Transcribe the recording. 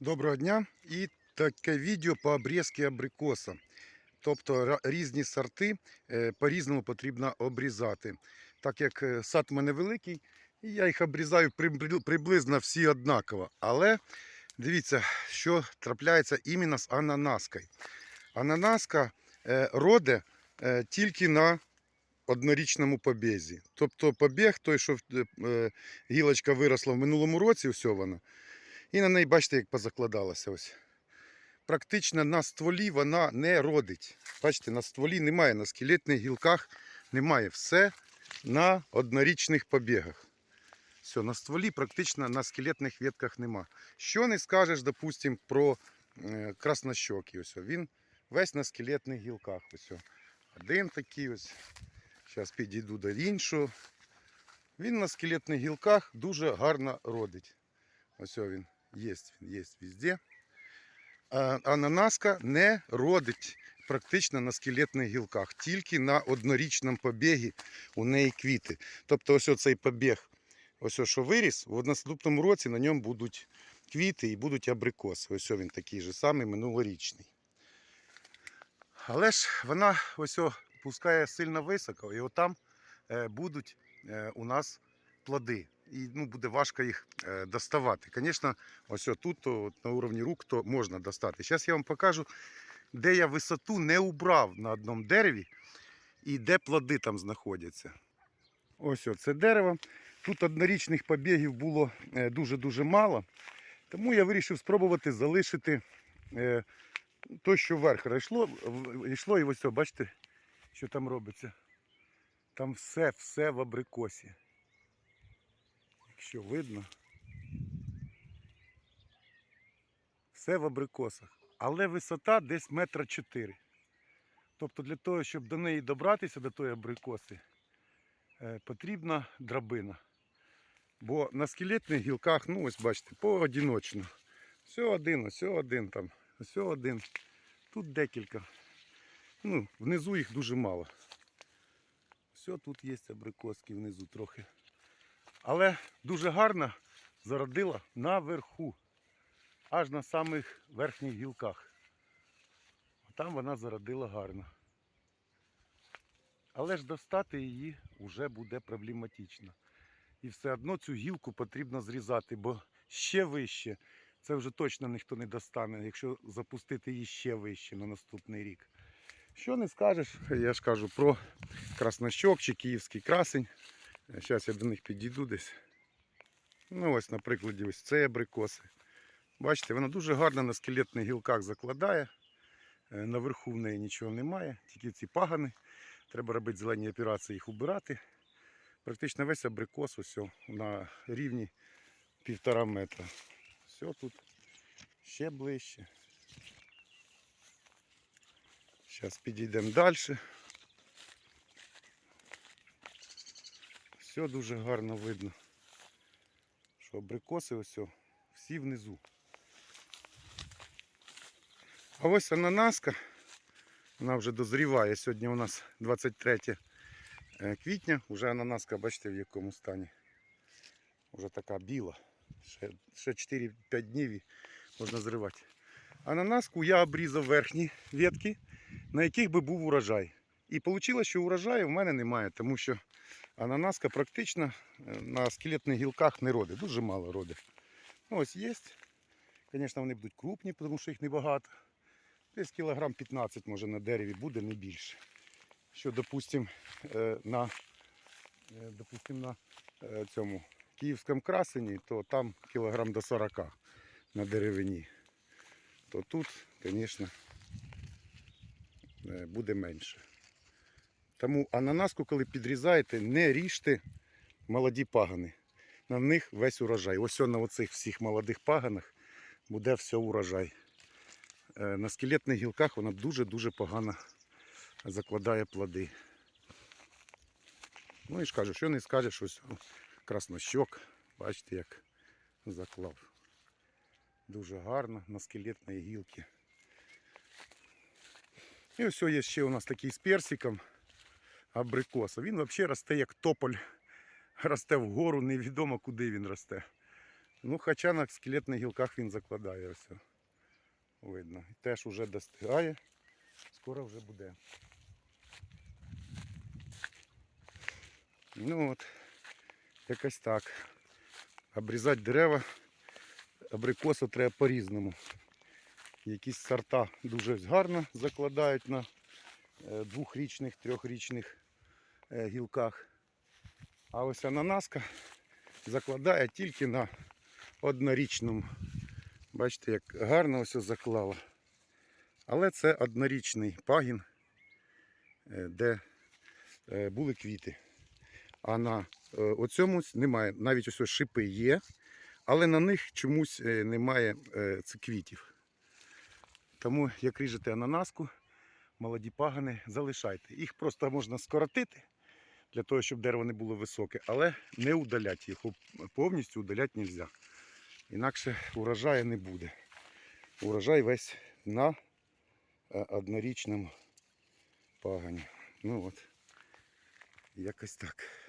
Доброго дня! І таке відео по обрізці абрикоса. Тобто різні сорти е, по-різному потрібно обрізати. Так як е, сад у мене великий, я їх обрізаю приблизно всі однаково. Але дивіться, що трапляється іменно з ананаскою. Ананаска е, роде тільки на однорічному побізі. Тобто побіг той, що гілочка виросла в минулому році, все вона. І на неї, бачите, як позакладалася ось. Практично на стволі вона не родить. Бачите, на стволі немає, на скелетних гілках немає. Все на однорічних побігах. Все, на стволі практично на скелетних ветках нема. Що не скажеш, допустим, про е, краснощоки. Ось, він весь на скелетних гілках. Ось. Один такий ось. Зараз підійду до іншого. Він на скелетних гілках дуже гарно родить. Ось він. Есть, він є везде. Ананаска не родить практично на скелетних гілках, тільки на однорічному побігі у неї квіти. Тобто ось цей побіг, ось що виріс, в наступному році на ньому будуть квіти і будуть абрикоси. Ось він такий же самий минулорічний. Але ж вона ось пускає сильно високо, і отам е, будуть е, у нас плоди. І ну, буде важко їх е, доставати. Звісно, ось тут то, на уровні рук то можна достати. Зараз я вам покажу, де я висоту не убрав на одному дереві і де плоди там знаходяться. Ось це дерево. Тут однорічних побігів було е, дуже-дуже мало. Тому я вирішив спробувати залишити е, то, що вверх йшло, йшло і ось, бачите, що там робиться. Там все, все в абрикосі якщо видно. Все в абрикосах. Але висота десь метра чотири. Тобто для того, щоб до неї добратися, до тої абрикоси, е, потрібна драбина. Бо на скелетних гілках, ну ось бачите, поодіночно. Все один, ось один там, ось один. Тут декілька. Ну, внизу їх дуже мало. Все, тут є абрикоски внизу трохи. Але дуже гарно зародила наверху, аж на самих верхніх гілках. Там вона зародила гарно. Але ж достати її вже буде проблематично. І все одно цю гілку потрібно зрізати, бо ще вище це вже точно ніхто не достане, якщо запустити її ще вище на наступний рік. Що не скажеш, я ж кажу про краснощок чи київський красень. Зараз я до них підійду десь. Ну ось на прикладі ось це абрикоси. Бачите, вона дуже гарно на скелетних гілках закладає. Е, Наверху в неї нічого немає, тільки ці пагани. Треба робити зелені операції, їх убирати. Практично весь абрикос ось на рівні півтора метра. Все тут ще ближче. Зараз підійдемо далі. Все дуже гарно видно, що абрикоси ось всі внизу. А ось ананаска, вона вже дозріває. Сьогодні у нас 23 е, квітня, вже ананаска, бачите в якому стані. Вже така біла. Ще, ще 4-5 днів і можна зривати. Ананаску я обрізав верхні ветки, на яких би був урожай. І вийшло, що урожаю в мене немає, тому що ананаска практично е, на скелетних гілках не родить, дуже мало родить. Ну, ось є. Звісно, вони будуть крупні, тому що їх небагато. Десь кілограм 15 може на дереві буде, не більше. Що, допустимо, на, е, допустим, на е, цьому київському красені, то там кілограм до 40 на деревині. То тут, звісно, е, буде менше. Тому ананаску, коли підрізаєте, не ріжте молоді пагани. На них весь урожай. Ось на оцих всіх молодих паганах буде все урожай. Е, На скелетних гілках вона дуже-дуже погано закладає плоди. Ну і ж кажу, що не скажеш, ось краснощок. Бачите, як заклав. Дуже гарно на скелетної гілки. І ось є ще у нас такий з персиком абрикоса. Він взагалі росте як тополь. Росте вгору, невідомо куди він росте. Ну, хоча на скелетних гілках він закладає ось. Видно. Теж уже достигає. Скоро вже буде. Ну от, якось так. Обрізати дерева, абрикосу треба по-різному. Якісь сорта дуже гарно закладають на двохрічних, трьохрічних е, гілках. А ось ананаска закладає тільки на однорічному. Бачите, як гарно ось заклала. Але це однорічний пагін, е, де е, були квіти. А на е, оцьому немає. Навіть ось шипи є, але на них чомусь е, немає е, квітів. Тому як ріжете ананаску, молоді пагани залишайте. Їх просто можна скоротити для того, щоб дерево не було високе, але не удаляти їх. Повністю удаляти не можна. Інакше урожаю не буде. Урожай весь на е, однорічному пагані. Ну от, якось так.